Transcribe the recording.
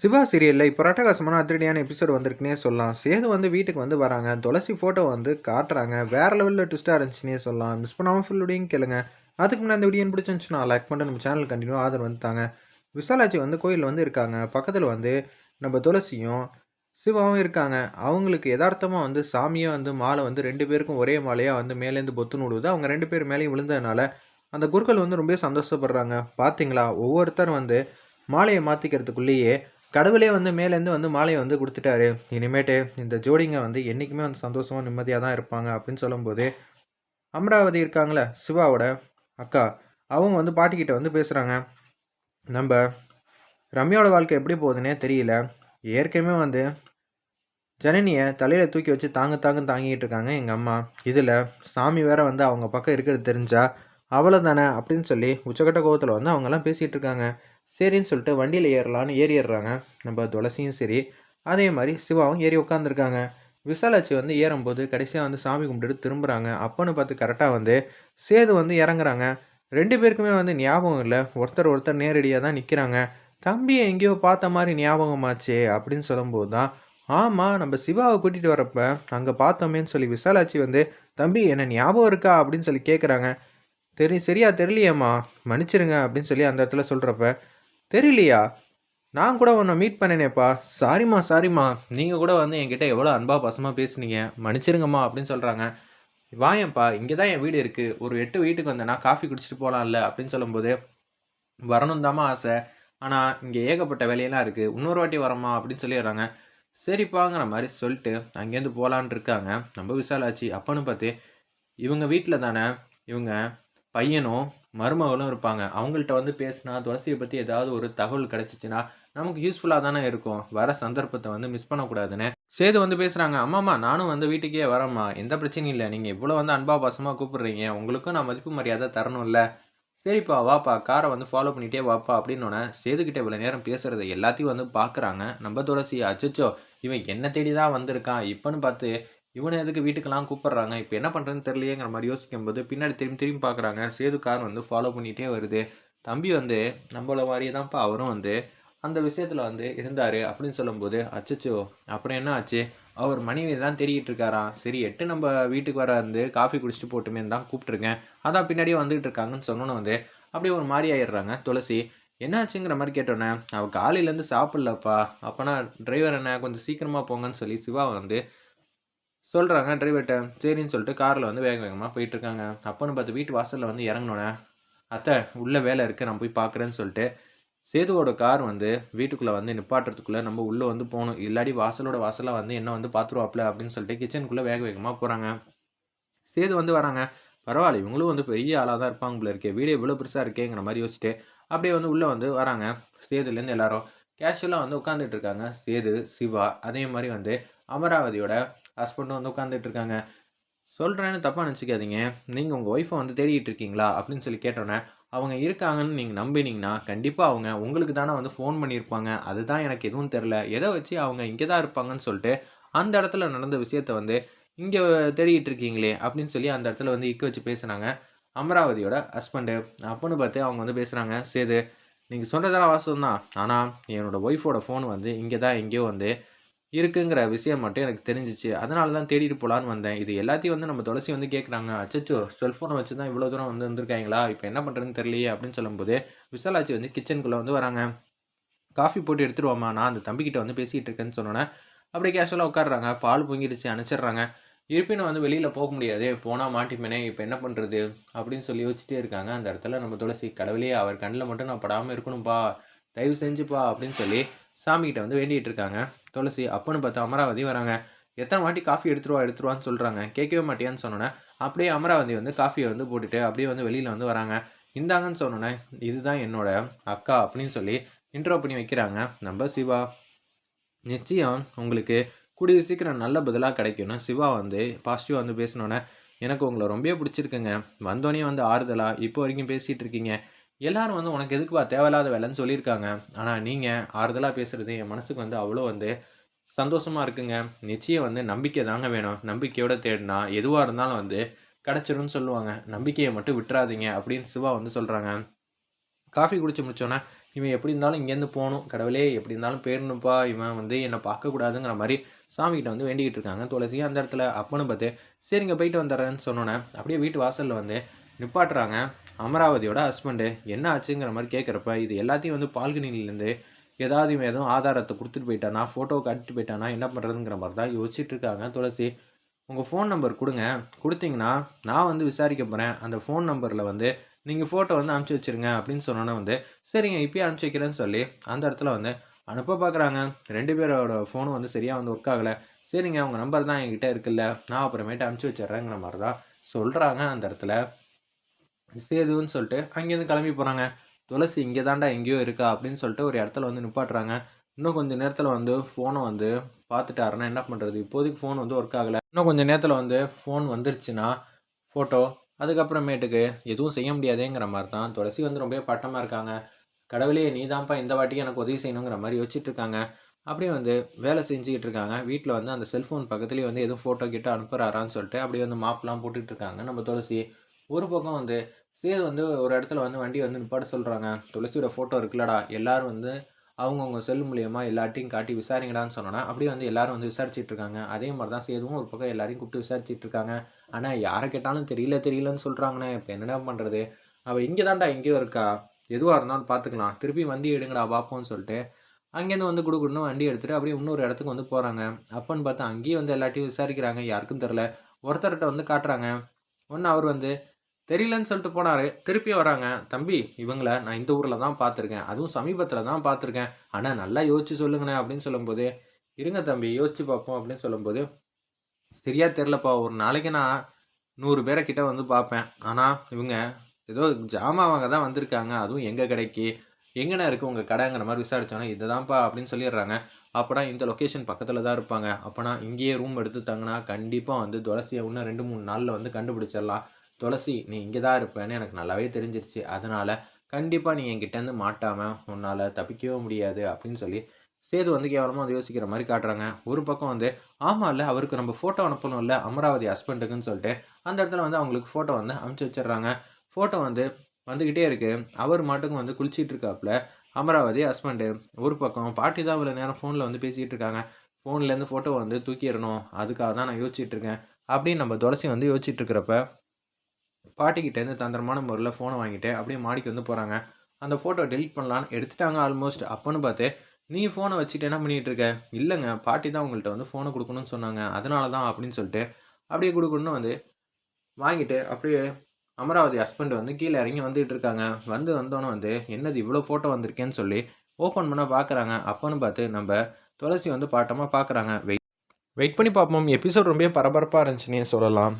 சிவா சீரியலில் இப்போ ரட்டகாசமான அதிரடியான எபிசோடு வந்திருக்குனே சொல்லலாம். சேது வந்து வீட்டுக்கு வந்து வராங்க. துளசி ஃபோட்டோ வந்து காட்டுறாங்க. வேறு லெவலில் ட்விஸ்ட்டாக இருந்துச்சுன்னே சொல்லலாம். மிஸ் பண்ணாமல் ஃபுல்லுடையும் கேளுங்க. அதுக்கு முன்னாடி அந்த வீடியோ பிடிச்சிருந்துச்சுன்னா லைக் பண்ணிட்டு நம்ம சேனல் கண்டினியூ ஆதரவு வந்துட்டாங்க விசாலாட்சி வந்து கோயிலில் வந்து இருக்காங்க. பக்கத்தில் வந்து நம்ம துளசியும் சிவாவும் இருக்காங்க. அவங்களுக்கு யதார்த்தமாக வந்து சாமியை வந்து மாலை வந்து ரெண்டு பேருக்கும் ஒரே மாலையாக வந்து மேலேருந்து பொத்துன்னு விடுவது அவங்க ரெண்டு பேர் மேலேயும் விழுந்ததுனால அந்த குருக்கள் வந்து ரொம்ப சந்தோஷப்படுறாங்க. பார்த்தீங்களா ஒவ்வொருத்தர் வந்து மாலையை மாற்றிக்கிறதுக்குள்ளேயே கடவுளே வந்து மேலேருந்து வந்து மாலையை வந்து கொடுத்துட்டாரு. இனிமேட்டு இந்த ஜோடிங்க வந்து என்றைக்குமே வந்து சந்தோஷமாக நிம்மதியாக தான் இருப்பாங்க அப்படின்னு சொல்லும்போது அமராவதி இருக்காங்களே சிவாவோட அக்கா அவங்க வந்து பாட்டிக்கிட்ட வந்து பேசுகிறாங்க நம்ம ரம்யாவோட வாழ்க்கை எப்படி போகுதுன்னே தெரியல. ஏற்கனவே வந்து ஜனனியை தலையில் தூக்கி வச்சு தாங்க தாங்க தாங்கிட்டு இருக்காங்க எங்கள் அம்மா. இதில் சாமி வேற வந்து அவங்க பக்கம் இருக்கிறது தெரிஞ்சா அவ்வளோ தானே அப்படின்னு சொல்லி உச்சக்கட்ட கோபத்தில் வந்து அவங்கெல்லாம் பேசிகிட்டு இருக்காங்க. சரின்னு சொல்லிட்டு வண்டியில் ஏறலான்னு ஏறி ஏறுறாங்க. நம்ம துளசியும் சரி. அதே மாதிரி சிவாவும் ஏறி உட்காந்துருக்காங்க விசாலாட்சி வந்து ஏறும்போது கடைசியாக வந்து சாமி கும்பிட்டுட்டு திரும்புகிறாங்க அப்போன்னு பார்த்து கரெக்டாக வந்து சேது வந்து இறங்குறாங்க. ரெண்டு பேருக்குமே வந்து ஞாபகம் இல்லை. ஒருத்தர் ஒருத்தர் நேரடியாக தான் நிற்கிறாங்க தம்பியை எங்கேயோ பார்த்த மாதிரி ஞாபகமாச்சே அப்படின்னு சொல்லும்போது தான் ஆமாம் நம்ம சிவாவை கூட்டிகிட்டு வரப்ப அங்கே பார்த்தோமேன்னு சொல்லி விசாலாட்சி வந்து தம்பி என்ன ஞாபகம் இருக்கா? அப்படின்னு சொல்லி கேட்குறாங்க தெரி சரியா தெரியலையேம்மா. மன்னிச்சிருங்க அப்படின்னு சொல்லி அந்த இடத்துல சொல்கிறப்ப தெரியலையா? நான் கூட உன்னை மீட் பண்ணினேப்பா சாரிம்மா சாரிம்மா நீங்கள் கூட வந்து என்கிட்ட எவ்வளோ அன்பா பசமாக பேசுனீங்க. மன்னிச்சிருங்கம்மா அப்படின்னு சொல்கிறாங்க வாயம்ப்பா இங்கே தான் என் வீடு இருக்குது ஒரு எட்டு வீட்டுக்கு வந்தேன்னா காஃபி குடிச்சிட்டு போகலாம்ல அப்படின்னு சொல்லும்போது வரணும் தாம்மா ஆசை. ஆனால் இங்கே ஏகப்பட்ட வேலையெல்லாம் இருக்குது இன்னொரு வாட்டி வரமா அப்படின்னு சொல்லிடுறாங்க. சரிப்பாங்கிற மாதிரி சொல்லிட்டு அங்கேருந்து போகலான் இருக்காங்க. நம்ம விசாலாச்சு. அப்பன்னு பார்த்து இவங்க வீட்டில் தானே? இவங்க பையனும் மருமகளும் இருப்பாங்க. அவங்கள்ட்ட வந்து பேசினா துளசியை பற்றி ஏதாவது ஒரு தகவல் கிடச்சிச்சின்னா நமக்கு யூஸ்ஃபுல்லாக தானே இருக்கும். வர சந்தர்ப்பத்தை வந்து மிஸ் பண்ணக்கூடாதுன்னு. சேது வந்து பேசுகிறாங்க அம்மாம்மா நானும் வந்து வீட்டுக்கே வரேம்மா. எந்த பிரச்சனையும் இல்லை. நீங்கள் இவ்வளோ வந்து அன்பா பாசமாக கூப்பிடுறீங்க. உங்களுக்கும் நான் மதிப்பு மரியாதை தரணும்ல. சரிப்பா வாப்பா. காரை வந்து ஃபாலோ பண்ணிகிட்டே வாப்பா. அப்படின்னோடனே சேதுக்கிட்ட இவ்வளோ நேரம் பேசுகிறத எல்லாத்தையும் வந்து பார்க்குறாங்க நம்ம துளசி அச்சச்சோ இவன் என்ன தேடி தான் வந்திருக்கான். இப்போன்னு பார்த்து இவனை எதுக்கு வீட்டுக்கெல்லாம் கூப்பிட்றாங்க? இப்போ என்ன பண்ணுறதுன்னு தெரியலையேங்கிற மாதிரி யோசிக்கும்போது பின்னாடி திரும்பி திரும்பி பார்க்குறாங்க. சேது கார் வந்து ஃபாலோ பண்ணிகிட்டே வருது. தம்பி வந்து நம்மள மாதிரியே தான்ப்பா அவரும் வந்து அந்த விஷயத்தில் வந்து இருந்தார் அப்படின்னு சொல்லும்போது அச்சச்சோ அப்புறம் என்ன ஆச்சு? அவர் மனைவி தான் தேடிக்கிட்டு இருக்காராம். சரி எட்டு நம்ம வீட்டுக்கு வர வந்து காஃபி குடிச்சிட்டு போட்டுமே தான் கூப்பிட்ருக்கேன் அதான் பின்னாடியே வந்துகிட்டு இருக்காங்கன்னு சொன்னோன்னு வந்து அப்படியே ஒரு மாதிரி ஆயிடுறாங்க. துளசி என்னாச்சுங்கிற மாதிரி கேட்டோன்னே அவள் காலையிலேருந்து சாப்பிட்லப்பா. அப்போனா டிரைவர் என்ன கொஞ்சம் சீக்கிரமாக போங்கன்னு சொல்லி சிவா வந்து சொல்கிறாங்க டிரைவர்கிட்ட சரின்னு சொல்லிட்டு காரில் வந்து வேக வேகமாக போயிட்டுருக்காங்க. அப்போன்னு பார்த்து வீட்டு வாசலில் வந்து இறங்கினோன்னே அத்தை உள்ளே வேலை இருக்குது நான் போய் பார்க்குறேன்னு சொல்லிட்டு சேதுவோட கார் வந்து வீட்டுக்குள்ளே வந்து நிப்பாட்டுறதுக்குள்ளே நம்ம உள்ளே வந்து போகணும். இல்லாடி வாசலோட வாசலாக வந்து என்ன வந்து பார்த்துருவாப்ல அப்படின்னு சொல்லிட்டு கிச்சனுக்குள்ளே வேக வேகமாக போகிறாங்க சேது வந்து வராங்க. பரவாயில்ல இவங்களும் வந்து பெரிய ஆளாக தான் இருப்பாங்க போல இருக்கே. வீடியோ இவ்வளோ பெருசாக இருக்கேங்கிற மாதிரி யோசிச்சுட்டு அப்படியே வந்து உள்ளே வந்து வராங்க. சேதுலேருந்து எல்லாரும். கேஷுவலாக வந்து உட்காந்துட்டு இருக்காங்க. சேது சிவா அதே மாதிரி வந்து அமராவதியோட ஹஸ்பண்டும் வந்து உட்காந்துட்டு இருக்காங்க சொல்கிறேன்னு தப்பாக நினச்சிக்காதீங்க. நீங்கள் உங்கள் ஒய்ஃபை வந்து தேடிட்டு இருக்கீங்களா அப்படின்னு சொல்லி கேட்டோன்னே அவங்க இருக்காங்கன்னு நீங்கள் நம்பினீங்கன்னா கண்டிப்பாக அவங்க உங்களுக்கு தானே வந்து ஃபோன் பண்ணியிருப்பாங்க. அதுதான் எனக்கு எதுவும் தெரில எதை வச்சு அவங்க இங்கே தான் இருப்பாங்கன்னு சொல்லிட்டு அந்த இடத்துல நடந்த விஷயத்த வந்து இங்கே தேடிக்கிட்டு இருக்கீங்களே அப்படின்னு சொல்லி அந்த இடத்துல வந்து இக்க வச்சு பேசுனாங்க. அமராவதியோட ஹஸ்பண்டு அப்புன்னு பார்த்து அவங்க வந்து பேசுகிறாங்க சேது நீங்கள் சொல்கிறதெல்லாம் வாசம் தான் ஆனால் என்னோடய ஒய்ஃபோட ஃபோன் வந்து இங்கே தான் எங்கேயோ வந்து இருக்குங்கிற விஷயம் மட்டும் எனக்கு தெரிஞ்சிச்சு. அதனால தான் தேடிட்டு போகலான்னு வந்தேன். இது எல்லாத்தையும் வந்து நம்ம துளசி வந்து கேட்குறாங்க அச்சச்சோ செல்ஃபோனை வச்சு தான் இவ்வளோ தூரம் வந்து வந்திருக்காங்களா? இப்போ என்ன பண்ணுறதுன்னு தெரியலையே அப்படின்னு சொல்லும்போது விசாலாச்சி வந்து கிச்சனுக்குள்ளே வந்து வராங்க. காஃபி போட்டு எடுத்துருவாமா நான் அந்த தம்பிக்கிட்ட வந்து பேசிகிட்டு இருக்கேன்னு சொன்னோன்னே அப்படியே கேஷுவலாக உட்காடுறாங்க பால் பொங்கிடுச்சு அனுப்பிச்சிடுறாங்க இருப்பினும் வந்து வெளியில் போக முடியாது. போனால் மாட்டிப்பேனே இப்போ என்ன பண்ணுறது அப்படின்னு சொல்லி யோசிச்சுட்டே இருக்காங்க. அந்த இடத்துல நம்ம துளசி கடவுளே அவர் கண்ணில் மட்டும் நான் படாமல் இருக்கணும்ப்பா தயவு செஞ்சுப்பா அப்படின்னு சொல்லி சாமிகிட்ட வந்து வேண்டிகிட்டு இருக்காங்க துளசி அப்பன்னு பார்த்தா அமராவதி வராங்க. எத்தனை வாட்டி காஃபி எடுத்துருவா எடுத்துருவான்னு சொல்கிறாங்க கேட்கவே மாட்டியான்னு சொன்னோன்னே அப்படியே அமராவதி வந்து காஃபியை வந்து போட்டுட்டு அப்படியே வந்து வெளியில் வந்து வராங்க. இந்தாங்கன்னு சொன்னோன்னே இதுதான் என்னோட அக்கா அப்படின்னு சொல்லி இன்ட்ரோ பண்ணி வைக்கிறாங்க. நம்ம சிவா. நிச்சயம் உங்களுக்கு கூடிய சீக்கிரம் நல்ல பதிலாக கிடைக்கணும் சிவா வந்து பாசிட்டிவாக வந்து பேசினோன்னே எனக்கு உங்களை ரொம்பவே பிடிச்சிருக்குங்க. வந்தோடனே வந்து ஆறுதலாக இப்போ வரைக்கும் பேசிகிட்டு இருக்கீங்க எல்லாரும் வந்து உனக்கு எதுக்குப்பா தேவையில்லாத வேலைன்னு சொல்லியிருக்காங்க. ஆனால் நீங்கள் ஆறுதலாக பேசுகிறது என் மனசுக்கு வந்து அவ்வளோ வந்து சந்தோஷமாக இருக்குங்க. நிச்சயம் வந்து நம்பிக்கை தாங்க வேணும். நம்பிக்கையோட தேடினா எதுவாக இருந்தாலும் வந்து கிடச்சிரும்னு சொல்லுவாங்க. நம்பிக்கையை மட்டும் விட்டுறாதீங்க அப்படின்னு சிவா வந்து சொல்கிறாங்க காஃபி குடிச்சு முடிச்சோன்னே இவன் எப்படி இருந்தாலும் இங்கேருந்து போகணும். கடவுளே எப்படி இருந்தாலும் போயிடணும்ப்பா. இவன் வந்து என்னை பார்க்கக்கூடாதுங்கிற மாதிரி சாமிகிட்ட வந்து வேண்டிக்கிட்டு இருக்காங்க. துளசி அந்த இடத்துல அப்பன்னு பார்த்து சரிங்க போயிட்டு வந்துடுறேன்னு சொன்னோன்னே அப்படியே வீட்டு வாசலில் வந்து நிப்பாட்டுறாங்க. அமராவதியோட ஹஸ்பண்டு என்ன ஆச்சுங்கிற மாதிரி கேட்குறப்ப இது எல்லாத்தையும் வந்து பால்கனிலேருந்து ஏதாவது இவன் எதுவும் ஆதாரத்தை கொடுத்துட்டு போயிட்டானா ஃபோட்டோ காட்டிட்டு போயிட்டானா என்ன பண்ணுறதுங்கிற மாதிரி தான் யோசிச்சுட்டு இருக்காங்க. துளசி உங்கள் ஃபோன் நம்பர் கொடுங்க. கொடுத்தீங்கன்னா நான் வந்து விசாரிக்க போகிறேன் அந்த ஃபோன் நம்பரில் வந்து நீங்கள் ஃபோட்டோ வந்து அனுப்பிச்சி வச்சிருங்க அப்படின்னு சொன்னோன்னே வந்து சரிங்க இப்போயே அனுப்பிச்சி வைக்கிறேன்னு சொல்லி அந்த இடத்துல வந்து அனுப்ப பார்க்குறாங்க ரெண்டு பேரோட ஃபோனும் வந்து சரியாக வந்து ஒர்க் ஆகலை. சரிங்க உங்கள் நம்பர் தான் என்கிட்ட இருக்குல்ல. நான் அப்புறமேட்டு அனுப்பிச்சி வச்சிட்றேங்கிற மாதிரி தான் சொல்கிறாங்க அந்த இடத்துல. சேதுன்னு சொல்லிட்டு அங்கேருந்து கிளம்பி போகிறாங்க துளசி இங்கே தாண்டா எங்கேயோ இருக்கா அப்படின்னு சொல்லிட்டு ஒரு இடத்துல வந்து நிப்பாட்டுறாங்க. இன்னும் கொஞ்சம் நேரத்தில் வந்து ஃபோனை வந்து பார்த்துட்டாருன்னா என்ன பண்ணுறது இப்போதைக்கு ஃபோன் வந்து ஒர்க் ஆகலை. இன்னும் கொஞ்சம் நேரத்தில் வந்து ஃபோன் வந்துருச்சுன்னா ஃபோட்டோ அதுக்கப்புறமேட்டுக்கு எதுவும் செய்ய முடியாதேங்கிற மாதிரி தான் துளசி வந்து ரொம்ப பட்டமாக இருக்காங்க. கடவுளே நீ தான்ப்பா இந்த வாட்டிக்கு எனக்கு உதவி செய்யணுங்கிற மாதிரி வச்சுட்டு இருக்காங்க. அப்படியே வந்து வேலை செஞ்சுக்கிட்டு இருக்காங்க. வீட்டில் வந்து அந்த செல்ஃபோன் பக்கத்துலேயே வந்து எதுவும் ஃபோட்டோ கிட்ட அனுப்புகிறாரான்னு சொல்லிட்டு அப்படியே வந்து மாப்லாம் போட்டுட்ருக்காங்க நம்ம துளசி. ஒரு பக்கம் வந்து சேது வந்து ஒரு இடத்துல வந்து வண்டி வந்து நிப்பாட சொல்கிறாங்க துளசியோட ஃபோட்டோ இருக்குல்லடா. எல்லோரும் வந்து அவங்கவுங்க செல் மூலியமா எல்லாத்தையும் காட்டி விசாரிங்கடான்னு சொன்னோன்னா அப்படியே வந்து எல்லாரும் வந்து விசாரிச்சுட்டு இருக்காங்க அதே மாதிரி தான் சேதுவும் ஒரு பக்கம் எல்லாரையும் கூப்பிட்டு விசாரிச்சுட்டு இருக்காங்க ஆனால் யாரை கேட்டாலும் தெரியல தெரியலன்னு சொல்கிறாங்கண்ணே இப்போ என்னடா பண்ணுறது அவள் இங்கே தான்டா எங்கேயோ இருக்கா? எதுவாக இருந்தாலும் பார்த்துக்கலாம் திருப்பி வண்டி எடுங்கடா பார்ப்போம்னு சொல்லிட்டு அங்கேருந்து வந்து கொடுக்கணும் வண்டி எடுத்துகிட்டு அப்படியே இன்னொரு இடத்துக்கு வந்து போகிறாங்க அப்போன்னு பார்த்தா அங்கேயும் வந்து எல்லாத்தையும் விசாரிக்கிறாங்க. யாருக்கும் தெரில ஒருத்தர்கிட்ட வந்து காட்டுறாங்க. ஒன்று அவர் வந்து தெரியலன்னு சொல்லிட்டு போனார். திருப்பி வராங்க தம்பி இவங்கள நான் இந்த ஊரில் தான் பார்த்துருக்கேன். அதுவும் சமீபத்தில் தான் பார்த்துருக்கேன். ஆனால் நல்லா யோசிச்சு சொல்லுங்கண்ணே அப்படின்னு சொல்லும்போது இருங்க தம்பி யோசிச்சு பார்ப்போம் அப்படின்னு சொல்லும்போது சரியா தெரிலப்பா ஒரு நாளைக்கு நான் நூறு பேரை கிட்ட வந்து பார்ப்பேன். ஆனால் இவங்க ஏதோ ஜாமான் வாங்க தான் வந்திருக்காங்க. அதுவும் எங்கள் கடைக்கு. எங்கண்ணா இருக்குது உங்கள் கடைங்கிற மாதிரி விசாரிச்சோன்னா இதை தான்ப்பா அப்படின்னு சொல்லிடுறாங்க. அப்போனா இந்த லொக்கேஷன் பக்கத்தில் தான் இருப்பாங்க. அப்போனா இங்கேயே ரூம் எடுத்து தங்கினா கண்டிப்பாக வந்து துளசியை இன்னும் ரெண்டு மூணு நாளில் வந்து கண்டுபிடிச்சிடலாம். துளசி நீ இங்கே தான் இருப்பேன்னு எனக்கு நல்லாவே தெரிஞ்சிருச்சு. அதனால் கண்டிப்பாக நீ என்கிட்டேருந்து மாட்டாமல் உன்னால் தப்பிக்கவே முடியாது அப்படின்னு சொல்லி சேது வந்து கேவலமாக வந்து யோசிக்கிற மாதிரி காட்டுறாங்க. ஒரு பக்கம் வந்து ஆமாம் இல்லை அவருக்கு நம்ம ஃபோட்டோ அனுப்பணும்ல அமராவதி ஹஸ்பண்டுக்குன்னு சொல்லிட்டு அந்த இடத்துல வந்து அவங்களுக்கு ஃபோட்டோ வந்து அனுப்பிச்சி வச்சிடுறாங்க. ஃபோட்டோ வந்து வந்துக்கிட்டே இருக்குது அவர் மாட்டுக்கும் வந்து குளிச்சிட்டு இருக்காப்புல அமராவதி ஹஸ்பண்டு ஒரு பக்கம் பாட்டி தான் இவ்வளோ நேரம் ஃபோனில் வந்து பேசிகிட்டு இருக்காங்க. ஃபோன்லேருந்து ஃபோட்டோ வந்து தூக்கிடணும். அதுக்காக தான் நான் யோசிச்சுட்டு இருக்கேன் அப்படின்னு நம்ம துளசி வந்து யோசிச்சுட்டு இருக்கிறப்ப பாட்டிக்கிட்டேருந்து தந்திரமான முறையில் ஃபோனை வாங்கிட்டு அப்படியே மாடிக்கு வந்து போகிறாங்க அந்த ஃபோட்டோ டெலிட் பண்ணலான்னு எடுத்துட்டாங்க ஆல்மோஸ்ட் அப்போன்னு பார்த்து நீ ஃபோனை வச்சுட்டு என்ன பண்ணிகிட்டு இருக்க? இல்லைங்க பாட்டி தான் உங்கள்கிட்ட வந்து ஃபோனை கொடுக்கணும்னு சொன்னாங்க. அதனால தான் அப்படின்னு சொல்லிட்டு அப்படியே கொடுக்கணும்னு வந்து வாங்கிட்டு அப்படியே அமராவதி ஹஸ்பண்ட் வந்து கீழே இறங்கி வந்துகிட்டு இருக்காங்க. வந்து வந்தோன்னே வந்து என்னது இவ்வளோ ஃபோட்டோ வந்திருக்கேன்னு சொல்லி ஓப்பன் பண்ண பார்க்குறாங்க அப்போன்னு பார்த்து நம்ம துளசி வந்து பாட்டமாக பார்க்குறாங்க வெயிட் வெயிட் பண்ணி பார்ப்போம். எபிசோட் ரொம்ப பரபரப்பாக இருந்துச்சுன்னே சொல்லலாம்.